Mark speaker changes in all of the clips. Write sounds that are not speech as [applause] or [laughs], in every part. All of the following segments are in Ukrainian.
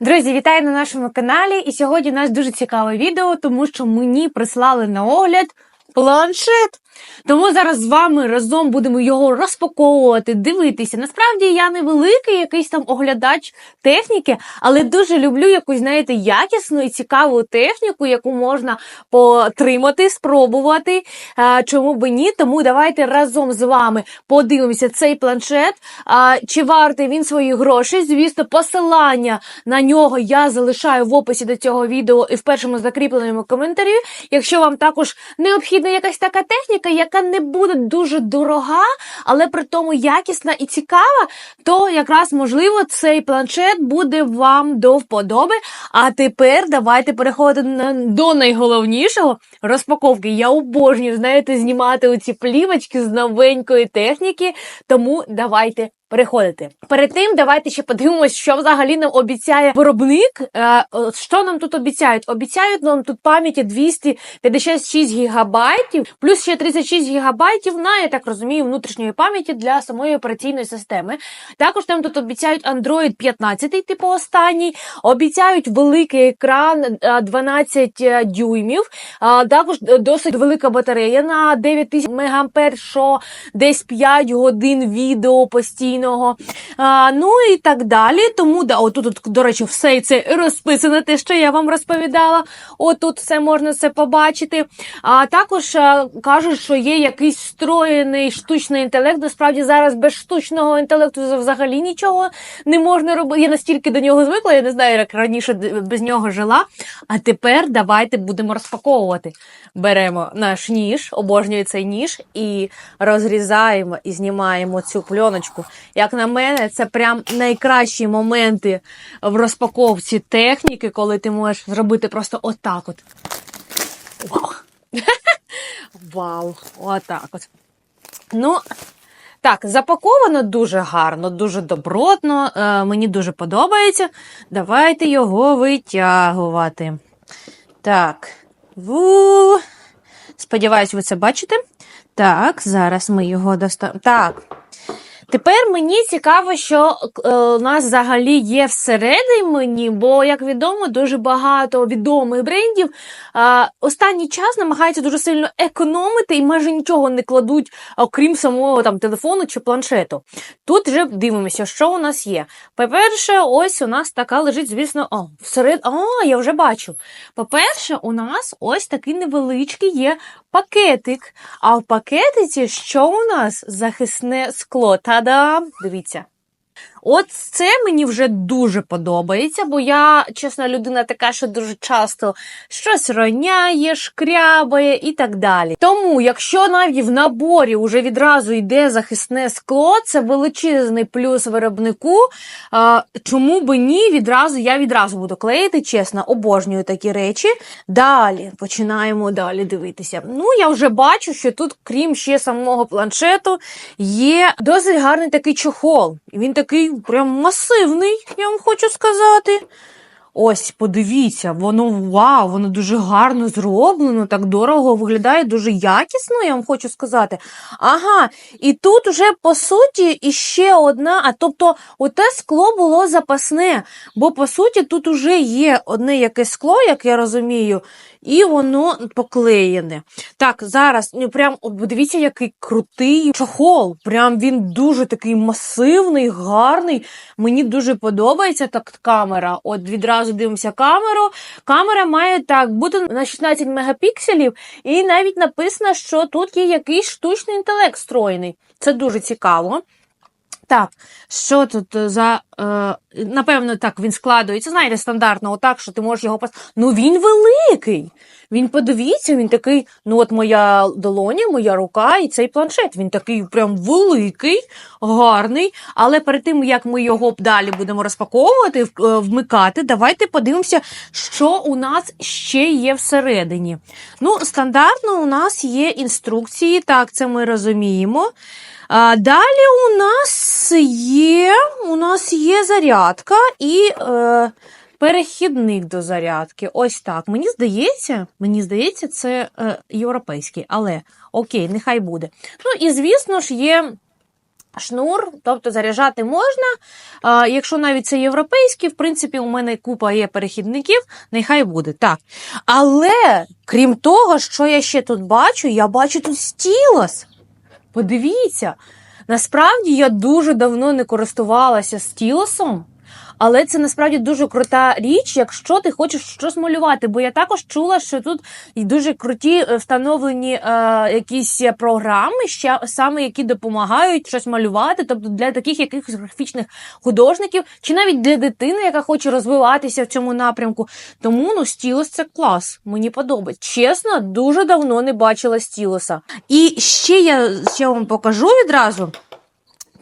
Speaker 1: Друзі, вітаю на нашому каналі. І сьогодні у нас дуже цікаве відео, тому що мені прислали на огляд планшет. Тому зараз з вами разом будемо його розпаковувати, дивитися. Насправді я не великий якийсь там оглядач техніки, але дуже люблю якусь, знаєте, якісну і цікаву техніку, яку можна потримати, спробувати. Чому би ні? Тому давайте разом з вами подивимося цей планшет. Чи вартий він свої гроші? Звісно, посилання на нього я залишаю в описі до цього відео і в першому закріпленому коментарі. Якщо вам також необхідна якась така техніка, яка не буде дуже дорога, але при тому якісна і цікава, то якраз можливо цей планшет буде вам до вподоби. А тепер давайте переходимо до найголовнішого розпаковки. Я обожнюю, знаєте, знімати оці плівочки з новенької техніки, тому давайте. Переходити перед тим, давайте ще подивимось, що взагалі нам обіцяє виробник. Е, що нам тут обіцяють? Обіцяють нам тут пам'яті 256 гігабайтів, плюс ще 36 гігабайтів на, я так розумію, внутрішньої пам'яті для самої операційної системи. Також нам тут обіцяють Android 15, типу останній. Обіцяють великий екран е, 12 дюймів. Також досить велика батарея на 9000 мА, що десь 5 годин відео постійного. А, ну і так далі. Тому да, отут, от, до речі, все це розписано, те, що я вам розповідала. Отут все можна це побачити. А також а, кажуть, що є якийсь встроєний штучний інтелект. Насправді зараз без штучного інтелекту взагалі нічого не можна робити. Я настільки до нього звикла, я не знаю, як раніше без нього жила. А тепер давайте будемо розпаковувати. Беремо наш ніж, обожнюю цей ніж, і розрізаємо і знімаємо цю пленочку. Як на мене, це прям найкращі моменти в розпаковці техніки, коли ти можеш зробити просто отак от. Вау! [laughs] Вау! Отак от. Ну, так, запаковано дуже гарно, дуже добротно. Е, мені дуже подобається. Давайте його витягувати. Так. Ву. Сподіваюсь, ви це бачите. Так, зараз ми його доставимо. Так. Тепер мені цікаво, що е, нас взагалі є всередині, бо, як відомо, дуже багато відомих брендів е, останній час намагаються дуже сильно економити і майже нічого не кладуть, окрім самого там телефону чи планшету. Тут вже дивимося, що у нас є. По-перше, ось у нас така лежить, звісно, о, всеред. О, я вже бачу. По-перше, у нас ось такий невеличкий є пакетик. А в пакетиці що у нас? Захисне скло. Та-дам! Дивіться. От це мені вже дуже подобається, бо я, чесна людина, така, що дуже часто щось роняє, шкрябає і так далі. Тому, якщо навіть в наборі вже відразу йде захисне скло, це величезний плюс виробнику. А, чому би ні? Відразу я відразу буду клеїти, чесно, обожнюю такі речі. Далі починаємо далі дивитися. Ну, я вже бачу, що тут, крім ще самого планшету, є досить гарний такий чохол. Він такий прям масивний, я вам хочу сказати. Ось, подивіться, воно вау, воно дуже гарно зроблено, так дорого виглядає, дуже якісно, я вам хочу сказати. Ага, і тут уже по суті іще одна, а тобто оте скло було запасне, бо по суті тут уже є одне якесь скло, як я розумію, і воно поклеєне. Так, зараз ну, прям от подивіться, який крутий чохол. Прям він дуже такий масивний, гарний. Мені дуже подобається так камера. От відразу дивимося камеру. Камера має так бути на 16 мегапікселів, і навіть написано, що тут є якийсь штучний інтелект встроєний. Це дуже цікаво. Так, що тут е, за. Е, напевно, так він складується. Знаєте, стандартно, отак, що ти можеш його пос... Ну він великий. Він подивіться, він такий, ну от моя долоня, моя рука і цей планшет. Він такий прям великий, гарний. Але перед тим, як ми його далі будемо розпаковувати, е, вмикати, давайте подивимося, що у нас ще є всередині. Ну, стандартно у нас є інструкції, так, це ми розуміємо. А, далі у нас є, у нас є зарядка і е, перехідник до зарядки. Ось так. Мені здається, мені здається, це е, європейський, але окей, нехай буде. Ну і звісно ж є шнур, тобто заряджати можна. А, якщо навіть це європейський, в принципі, у мене купа є перехідників, нехай буде. Так. Але крім того, що я ще тут бачу, я бачу тут стілос. Подивіться. Насправді я дуже давно не користувалася стілосом. Але це насправді дуже крута річ, якщо ти хочеш щось малювати. Бо я також чула, що тут дуже круті е, встановлені е, якісь програми, ще саме які допомагають щось малювати, тобто для таких якихось графічних художників, чи навіть для дитини, яка хоче розвиватися в цьому напрямку. Тому ну стілос це клас. Мені подобається. Чесно, дуже давно не бачила стілоса. І ще я ще вам покажу відразу.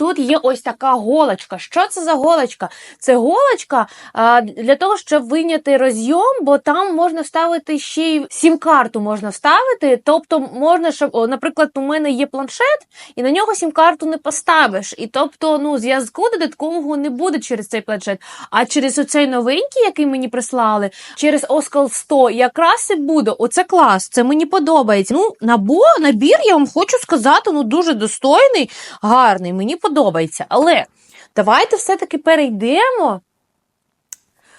Speaker 1: Тут є ось така голочка. Що це за голочка? Це голочка а, для того, щоб виняти розйом, бо там можна вставити ще й сім-карту можна вставити. Тобто, можна, щоб, о, наприклад, у мене є планшет, і на нього сім-карту не поставиш. І тобто, ну, зв'язку додаткового не буде через цей планшет. А через оцей новенький, який мені прислали, через Оскал 100, якраз і буде. Оце клас, це мені подобається. Ну, набор, набір, я вам хочу сказати, ну дуже достойний, гарний. Мені подобається. Але давайте все-таки перейдемо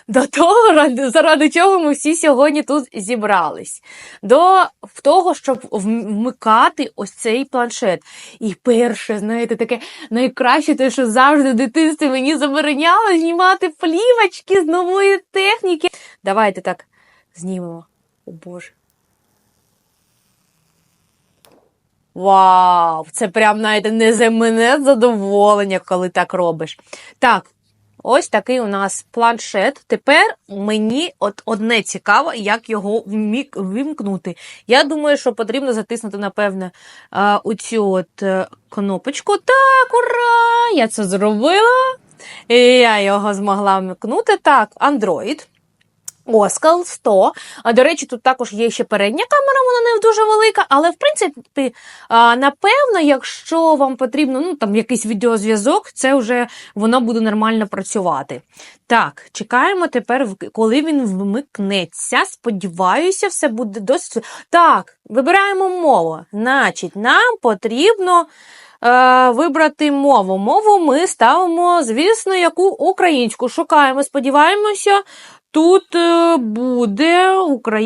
Speaker 1: до того, заради чого ми всі сьогодні тут зібрались. До того, щоб вмикати ось цей планшет. І перше, знаєте, таке найкраще, те, що завжди в дитинстві мені забороняло знімати плівочки з нової техніки. Давайте так знімемо. О Боже. Вау! Це прям, знаєте, неземне задоволення, коли так робиш. Так, ось такий у нас планшет. Тепер мені от одне цікаво, як його вимкнути. Я думаю, що потрібно затиснути, напевне, оцю от е, кнопочку. Так, ура! Я це зробила. І я його змогла вмикнути. Так, Android. Оскал 100. А до речі, тут також є ще передня камера, вона не дуже велика, але в принципі, напевно, якщо вам потрібно ну, там, якийсь відеозв'язок, це вже воно буде нормально працювати. Так, чекаємо тепер, коли він вмикнеться. Сподіваюся, все буде досить. Так, вибираємо мову. Значить, нам потрібно. Е, вибрати мову. Мову ми ставимо, звісно, яку українську. Шукаємо, сподіваємося, Тут е, буде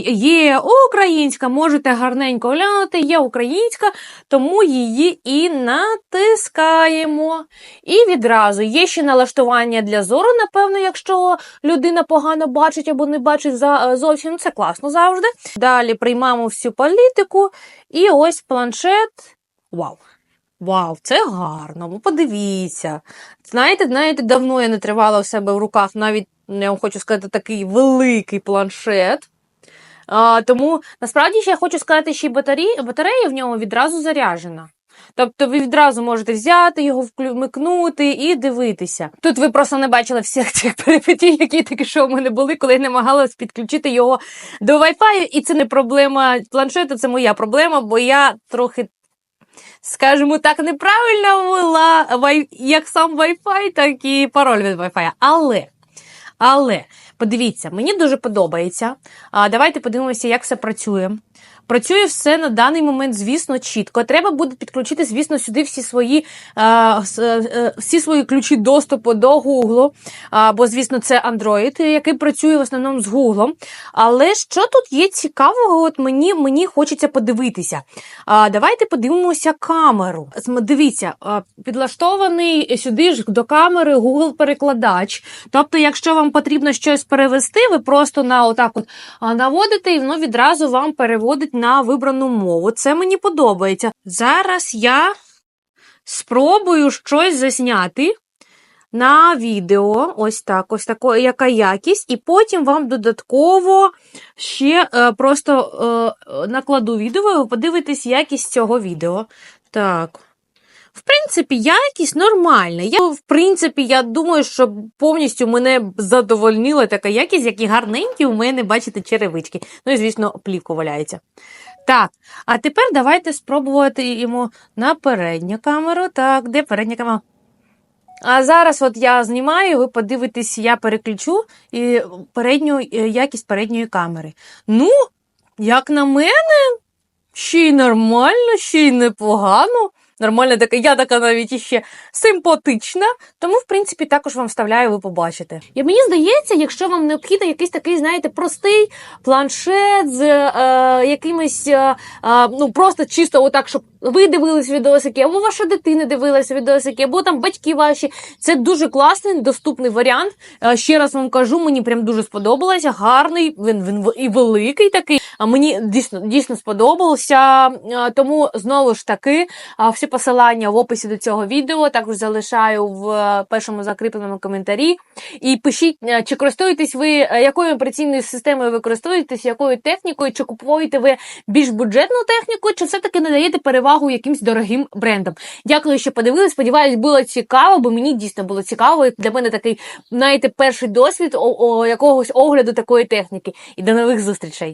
Speaker 1: є українська, можете гарненько глянути, є українська, тому її і натискаємо. І відразу є ще налаштування для зору, напевно, якщо людина погано бачить або не бачить е, зовсім, це класно завжди. Далі приймаємо всю політику, і ось планшет. Вау! Вау, це гарно. Ну, подивіться. Знаєте, знаєте, давно я не тривала у себе в руках навіть, я вам хочу сказати, такий великий планшет. А, тому насправді ще я хочу сказати, що батарея, батарея в ньому відразу заряджена. Тобто ви відразу можете взяти його, вмикнути і дивитися. Тут ви просто не бачили всіх цих перипетій, які таки що в мене були, коли я намагалась підключити його до Wi-Fi. І це не проблема планшету, це моя проблема, бо я трохи скажімо так, неправильно ввела як сам Wi-Fi, так і пароль від Wi-Fi. Але, але, подивіться, мені дуже подобається. Давайте подивимося, як все працює. Працює все на даний момент, звісно, чітко. Треба буде підключити, звісно, сюди всі свої, а, е, всі свої ключі доступу до Google, бо, звісно, це Android, який працює в основному з Google. Але що тут є цікавого, от мені, мені хочеться подивитися. Давайте подивимося камеру. Дивіться, підлаштований сюди ж до камери Google перекладач. Тобто, якщо вам потрібно щось перевести, ви просто на отак от наводите, і воно відразу вам переводить на вибрану мову. Це мені подобається. Зараз я спробую щось засняти. На відео, ось так, ось тако, яка якість, і потім вам додатково ще е, просто е, накладу відео, і ви подивитесь якість цього відео. Так. В принципі, якість нормальна. Я, в принципі, я думаю, що повністю мене задовольнила така якість, які гарненькі у мене, бачите, черевички. Ну і, звісно, плівка валяється. Так, а тепер давайте спробувати йому на передню камеру. Так, де передня камера? А зараз от я знімаю, ви подивитесь, я переключу і передню е, якість передньої камери. Ну, як на мене, ще й нормально, ще й непогано. Нормальна така, я така навіть іще симпатична. Тому, в принципі, також вам вставляю, ви побачите. І мені здається, якщо вам необхідно якийсь такий, знаєте, простий планшет з е, якимось, е, е, ну просто чисто отак, щоб ви дивились відосики, або ваша дитина дивилася відосики, або там батьки ваші. Це дуже класний, доступний варіант. Е, ще раз вам кажу, мені прям дуже сподобалося. Гарний, він, він і великий такий. А мені дійсно дійсно сподобався. Е, Тому знову ж таки, а, всі посилання в описі до цього відео також залишаю в е, першому закріпленому коментарі. І пишіть, е, чи користуєтесь ви е, якою операційною системою ви користуєтесь, якою технікою, чи купуєте ви більш бюджетну техніку, чи все-таки надаєте перевагу якимсь дорогим брендам. Дякую, що подивились. Сподіваюсь, було цікаво, бо мені дійсно було цікаво. Для мене такий, знаєте, перший досвід о, о якогось огляду такої техніки. І до нових зустрічей.